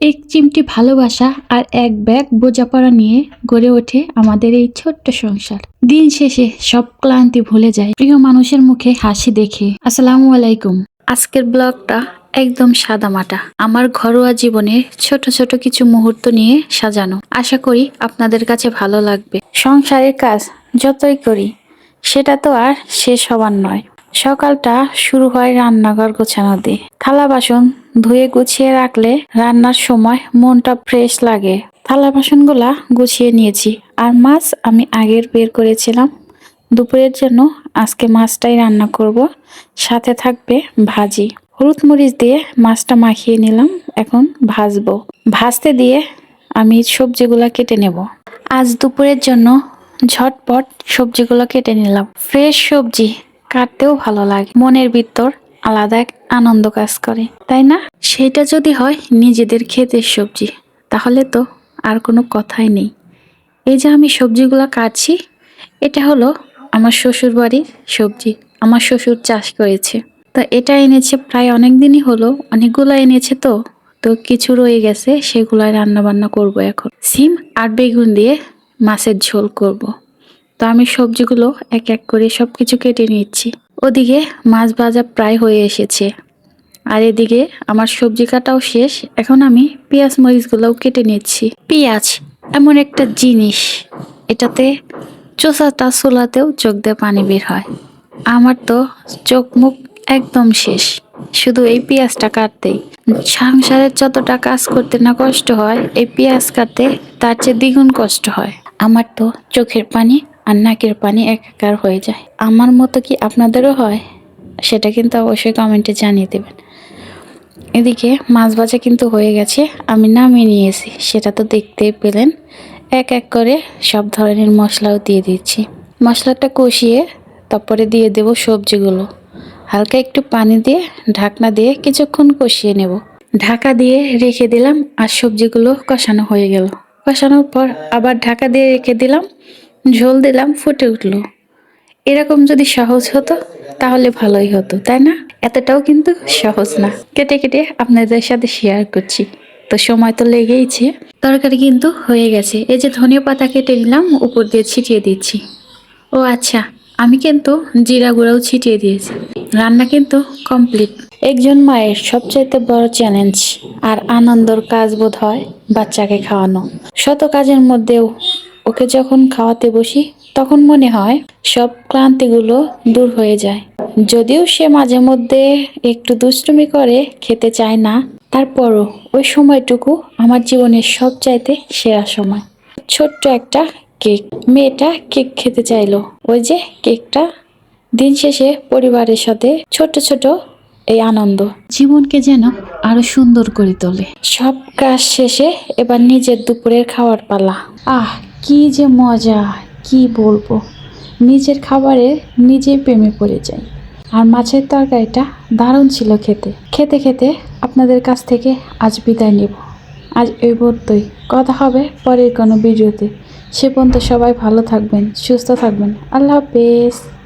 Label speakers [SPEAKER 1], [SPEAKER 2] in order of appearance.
[SPEAKER 1] এক চিমটি ভালোবাসা আর এক ব্যাগ বোঝাপড়া নিয়ে গড়ে ওঠে আমাদের এই ছোট্ট সংসার। দিন শেষে সব ক্লান্তি ভুলে যায়। প্রিয় মানুষের মুখে হাসি দেখে। আসসালামু আলাইকুম। আজকের ব্লগটা একদম সাদামাটা। আমার ঘরোয়া জীবনের ছোট ছোট কিছু মুহূর্ত নিয়ে সাজানো। আশা করি আপনাদের কাছে ভালো লাগবে। সংসারের কাজ যতই করি, সেটা তো আর শেষ হবার নয়। সকালটা শুরু হয় রান্নাঘর গোছানো দিয়ে। থালা বাসন ধুয়ে গুছিয়ে রাখলে রান্নার সময় মনটা ফ্রেশ লাগে। থালা বাসনগুলা গুছিয়ে নিয়েছি। আর মাছ আমি আগের বের করেছিলাম। দুপুরের জন্য আজকে মাছটাই রান্না করব। সাথে থাকবে ভাজি। হলুদ মরিচ দিয়ে মাছটা মাখিয়ে নিলাম। এখন ভাজবো। ভাজতে দিয়ে আমি সবজিগুলা কেটে নেব। আজ দুপুরের জন্য ঝটপট সবজিগুলো কেটে নিলাম। ফ্রেশ সবজি কাটতেও ভালো লাগে। মনের ভিতর আলাদা এক আনন্দ কাজ করে, তাই না? সেটা যদি হয় নিজেদের ক্ষেতের সবজি, তাহলে তো আর কোনো কথাই নেই। এই যে আমি সবজিগুলো কাটছি, এটা হলো আমার শ্বশুর বাড়ির সবজি, আমার শ্বশুর চাষ করেছে। তা এটা এনেছে প্রায় অনেক দিনই হলো, অনেকগুলো এনেছে তো তো কিছু রয়ে গেছে, সেগুলাই রান্না বান্না করব এখন। সিম আর বেগুন দিয়ে মাছের ঝোল করব। তো আমি সবজিগুলো এক এক করে সব কিছু কেটে নিচ্ছি। ওদিকে মাছ ভাজা প্রায় হয়ে এসেছে। আর এদিকে আমার সবজি কাটাও শেষ। এখন আমি পেঁয়াজ মরিচগুলোও কেটে নিচ্ছি। পেঁয়াজ এমন একটা জিনিস, এটাতে চোষাটা চোলাতেও চোখ দিয়ে পানি বের হয়। আমার তো চোখ মুখ একদম শেষ। শুধু এই পেঁয়াজটা কাটতেই। সংসারের যতটা কাজ করতে না কষ্ট হয়, এই পেঁয়াজ কাটতে তার চেয়ে দ্বিগুণ কষ্ট হয়। আমার তো চোখের পানি আর নাকের পানি একাকার হয়ে যায়। আমার মতো কি আপনাদেরও হয়? সেটা কিন্তু অবশ্যই কমেন্টে জানিয়ে দেবেন। এদিকে মাছ ভাজা কিন্তু হয়ে গেছে, আমি নামিয়ে নিয়েছি। সেটা তো দেখতেই পেলেন। এক এক করে সব ধরনের মশলাও দিয়ে দিচ্ছি। মশলাটা কষিয়ে তারপরে দিয়ে দেব সবজিগুলো। হালকা একটু পানি দিয়ে, ঢাকনা দিয়ে কিছুক্ষণ কষিয়ে নেব। ঢাকা দিয়ে রেখে দিলাম আর সবজিগুলো কষানো হয়ে গেল। কষানোর পর আবার ঢাকা দিয়ে রেখে দিলাম। ঝোল দিলাম, ফুটে উঠল। এরকম যদি সহজ হতো, তাহলে ভালোই হতো, তাই না? এতটাও কিন্তু সহজ না। কেটে কেটে আপনাদের সাথে শেয়ার করছি। তো সময় তো লেগেইছে। তরকারি কিন্তু হয়ে গেছে। এই যে ধনিয়া পাতা কেটে নিলাম, উপর দিয়ে ছিটিয়ে দিচ্ছি। ও আচ্ছা আমি কিন্তু জিরা গুঁড়াও ছিটিয়ে দিয়েছি। রান্না কিন্তু কমপ্লিট একজন মায়ের সবচাইতে বড় চ্যালেঞ্জ আর আনন্দর কাজ বোধ হয় বাচ্চাকে খাওয়ানো। শত কাজের মধ্যেও ওকে যখন খাওয়াতে বসি তখন মনে হয় সব ক্লান্তিগুলো দূর হয়ে যায়। যদিও সে মাঝে মধ্যে একটু দুষ্টুমি করে খেতে চায় না তারপরও ওই সময়টুকু আমার জীবনের সবচাইতে সেরা সময়। ছোট্ট একটা কেক। মেয়েটা কেক খেতে চাইলো। ওই যে কেকটা দিন শেষে পরিবারের সাথে ছোট ছোট এই আনন্দ। জীবনকে যেন আরও সুন্দর করে তোলে। সব কাজ শেষে এবার নিজের দুপুরের খাওয়ার পালা। আহ কি যে মজা, কি বলব? নিজের খাবারে নিজে প্রেমে পড়ে যাই। আর মাছের তরকারিটা দারুণ ছিল খেতে। খেতে খেতে আপনাদের কাছ থেকে আজ বিদায় নেব। আজ এই বোধই কথা হবে পরের কোনো ভিডিওতে। সে পর্যন্ত সবাই ভালো থাকবেন, সুস্থ থাকবেন। আল্লাহ হাফেজ।